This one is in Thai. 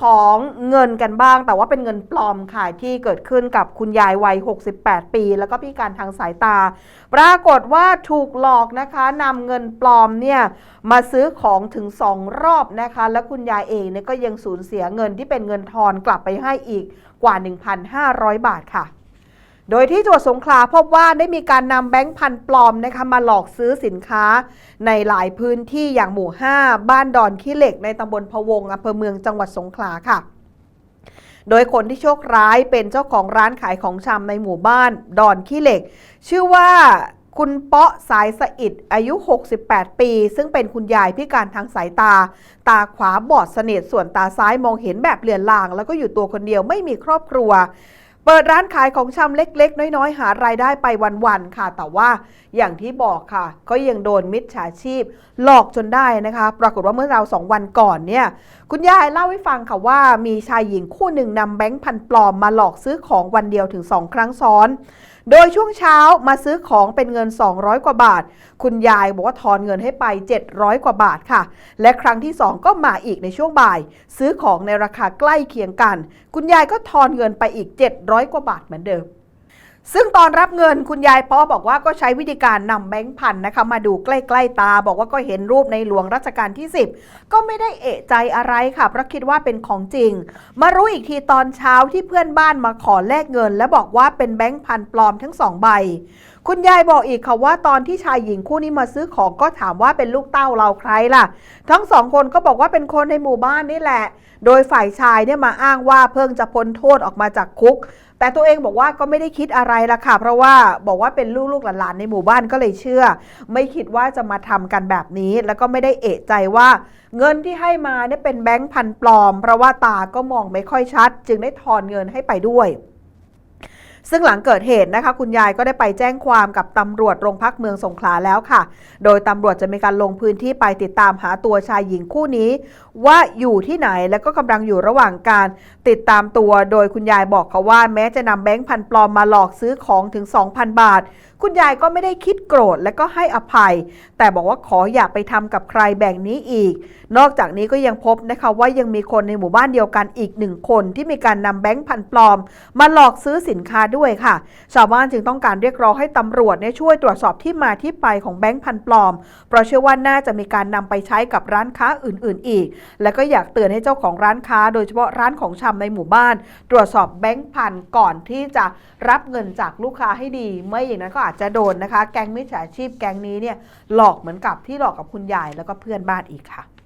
ของเงินกันบ้าง แต่ว่าเป็นเงินปลอมค่ะที่เกิดขึ้นกับคุณยายวัย 68 ปี แล้วก็พิการทางสายตา ปรากฏว่าถูกหลอกนะคะนำเงินปลอมเนี่ยมาซื้อของถึง 2 รอบนะคะ และคุณยายเองเนี่ยก็ยังสูญเสียเงินที่เป็นเงินทอนกลับไปให้อีกกว่า 1,500 บาทค่ะ โดยที่จังหวัดสงขลาพบว่าได้มีการนำแบงค์พันปลอมนะคะมาหลอกซื้อสินค้า ในหลายพื้นที่อย่างหมู่ 5 บ้านดอนขี้เหล็กในตำบลพะวงอำเภอเมืองจังหวัดสงขลาค่ะ โดยคนที่โชคร้ายเป็นเจ้าของร้านขายของชำในหมู่บ้านดอนขี้เหล็ก ชื่อว่าคุณเปาะสายสะอิดอายุ 68 ปี ซึ่งเป็นคุณยายพิการทางสายตา ตาขวาบอดสนิทส่วนตาซ้ายมองเห็นแบบเลือนลาง แล้วก็อยู่ตัวคนเดียวไม่มีครอบครัว เปิดร้านขายของชำเล็ก ๆ น้อย ๆ หารายได้ไปวันๆค่ะ แต่ว่าอย่างที่บอกค่ะ ก็ยังโดนมิจฉาชีพ หลอกจนได้นะคะ ปรากฏว่าเมื่อราวสองวันก่อนเนี่ย คุณยายเล่าให้ฟังค่ะว่า มีชายหญิงคู่หนึ่งนำแบงค์พันปลอมมาหลอกซื้อของวันเดียวถึงสองครั้งซ้อนโดยช่วงเช้ามาซื้อของเป็นเงิน 200 กว่าบาท คุณยายบอกว่าทอนเงินให้ไป 700 กว่าบาทค่ะ และครั้งที่ 2 ก็มาอีกในช่วงบ่าย ซื้อของในราคาใกล้เคียงกัน คุณยายก็ทอนเงินไปอีก 700 กว่าบาทเหมือนเดิม ซึ่งตอนรับเงินคุณยายป้อบอกว่าก็ใช้วิธีการนำแบงค์พันนะคะมาดูใกล้ๆตา บอกว่าก็เห็นรูปในหลวงรัชกาลที่ 10 ก็ไม่ได้เอะใจอะไรค่ะ เพราะคิดว่าเป็นของจริง มารู้อีกทีตอนเช้าที่เพื่อนบ้านมาขอแลกเงิน และบอกว่าเป็นแบงค์พันปลอมทั้งสองใบ คุณยายบอกอีกค่ะว่าตอนที่ชายหญิงคู่นี้มาซื้อของก็ถามว่าเป็นลูกเต้าเราใครล่ะ ทั้งสองคนก็บอกว่าเป็นคนในหมู่บ้านนี่แหละ โดยฝ่ายชายเนี่ยมาอ้างว่าเพิ่งจะพ้นโทษออกมาจากคุก แต่ตัวเองบอกว่าก็ไม่ได้คิดอะไรละค่ะ เพราะว่าบอกว่าเป็นลูกๆหลานๆในหมู่บ้านก็เลยเชื่อ ไม่คิดว่าจะมาทำกันแบบนี้ แล้วก็ไม่ได้เอะใจว่า เงินที่ให้มาเนี่ยเป็นแบงค์พันปลอม เพราะว่าตาก็มองไม่ค่อยชัด จึงได้ทอนเงินให้ไปด้วย ซึ่งหลังเกิดเหตุนะคะ คุณยายก็ได้ไปแจ้งความกับตำรวจโรงพักเมืองสงขลาแล้วค่ะ โดยตำรวจจะมีการลงพื้นที่ไปติดตามหาตัวชายหญิงคู่นี้ ว่าอยู่ที่ไหนและก็กำลังอยู่ระหว่างการติดตามตัว โดยคุณยายบอกเขาว่าแม้จะนำแบงค์พันปลอมมาหลอกซื้อของถึง 2,000 บาท คุณยายก็ไม่ได้คิดโกรธและก็ให้อภัย แต่บอกว่าขออย่าไปทำกับใครแบบนี้อีก นอกจากนี้ก็ยังพบนะคะว่ายังมีคนในหมู่บ้านเดียวกันอีกหนึ่งคนที่มีการนำแบงค์พันปลอม มาหลอกซื้อสินค้าด้วยค่ะ ชาวบ้านจึงต้องการเรียกร้องให้ตำรวจเนี่ยช่วยตรวจสอบที่มาที่ไปของแบงค์พันปลอม เพราะเชื่อว่าน่าจะมีการนำไปใช้กับร้านค้าอื่น ๆ อีก และก็อยากเตือนให้เจ้าของร้านค้า โดยเฉพาะร้านของชำในหมู่บ้าน ตรวจสอบแบงค์พันก่อนที่จะรับเงินจากลูกค้าให้ดี ไม่อย่างนั้นก็อาจจะโดนนะคะ แก๊งมิจฉาชีพแก๊งนี้เนี่ยหลอกเหมือนกับที่หลอกกับคุณยายแล้วก็เพื่อนบ้านอีกค่ะ